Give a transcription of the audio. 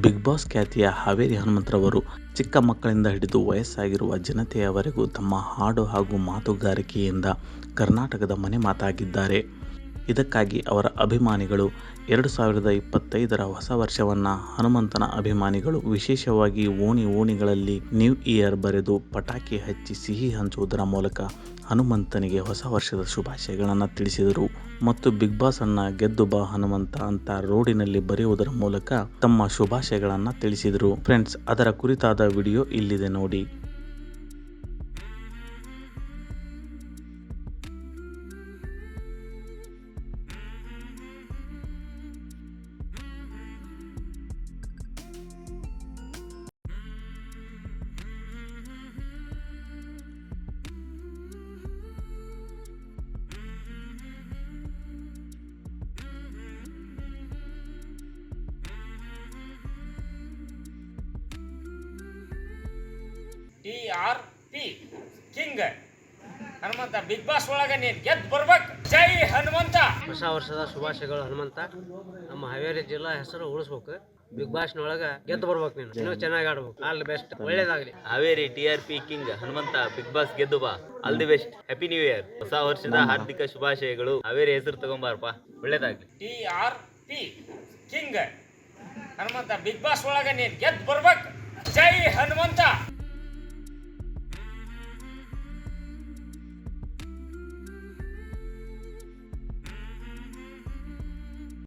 Big boss ಖ್ಯಾತಿಯ ಹಾವೇರಿ ಹನುಮಂತರವರು ಚಿಕ್ಕ ಮಕ್ಕಳಿಂದ ಹಿಡಿದು ವಯಸ್ಸಾಗಿರುವ ಜನತೆಯವರೆಗೂ ತಮ್ಮ ಹಾಡು ಹಾಗೂ ಮಾತುಗಾರಿಕೆಯಿಂದ ಕರ್ನಾಟಕದ ಮನೆ ಮಾತಾಗಿದ್ದಾರೆ. ಇದಕ್ಕಾಗಿ ಅವರ ಅಭಿಮಾನಿಗಳು ಎರಡು ಸಾವಿರದ ಇಪ್ಪತ್ತೈದರ ಹೊಸ ವರ್ಷವನ್ನು ಹನುಮಂತನ ಅಭಿಮಾನಿಗಳು ವಿಶೇಷವಾಗಿ ಓಣಿ ಓಣಿಗಳಲ್ಲಿ ನ್ಯೂ ಇಯರ್ ಬರೆದು ಪಟಾಕಿ ಹಚ್ಚಿ ಸಿಹಿ ಹಂಚುವುದರ ಮೂಲಕ ಹನುಮಂತನಿಗೆ ಹೊಸ ವರ್ಷದ ಶುಭಾಶಯಗಳನ್ನು ತಿಳಿಸಿದರು. ಮತ್ತು ಬಿಗ್ ಬಾಸ್ ಅನ್ನ ಗೆದ್ದು ಬಾ ಹನುಮಂತ ಅಂತ ರೋಡಿನಲ್ಲಿ ಬರೆಯುವುದರ ಮೂಲಕ ತಮ್ಮ ಶುಭಾಶಯಗಳನ್ನು ತಿಳಿಸಿದರು. ಫ್ರೆಂಡ್ಸ್, ಅದರ ಕುರಿತಾದ ವಿಡಿಯೋ ಇಲ್ಲಿದೆ ನೋಡಿ. T R P king. Hanumantha Bigg Boss ಒಳಗ ನೀನ್ ಗೆದ್ದು ಬರ್ಬೇಕು. ಜೈ ಹನುಮಂತ. ಹೊಸ ವರ್ಷದ ಶುಭಾಶಯಗಳು ಹನುಮಂತ. ನಮ್ಮ ಹಾವೇರಿ ಜಿಲ್ಲಾ ಹೆಸರು ಉಳಿಸ್ಬೇಕು. ಬಿಗ್ ಬಾಸ್ನೊಳಗ ಗೆದ್ದು ಬರ್ಬೇಕು ನೀನು. ಇನ್ನೂ ಚೆನ್ನಾಗಿ ಆಡ್ಬೇಕು. All best. ಒಳ್ಳೇದಾಗಲಿ. Haveri T R P king. Hanumantha Bigg Boss ಗೆದ್ದು ಬಾ. All the best. Happy new year. ಹೊಸ ವರ್ಷದ ಹಾರ್ದಿಕ ಶುಭಾಶಯಗಳು. ಹಾವೇರಿ ಹೆಸರು ತಗೊಂಬಾರಪ್ಪ. ಒಳ್ಳೇದಾಗಲಿ. T R P king. Hanumantha Bigg Boss ಒಳಗ ನೀನ್ ಗೆದ್ದು ಬರ್ಬೇಕು. ಜೈ ಹನುಮಂತ.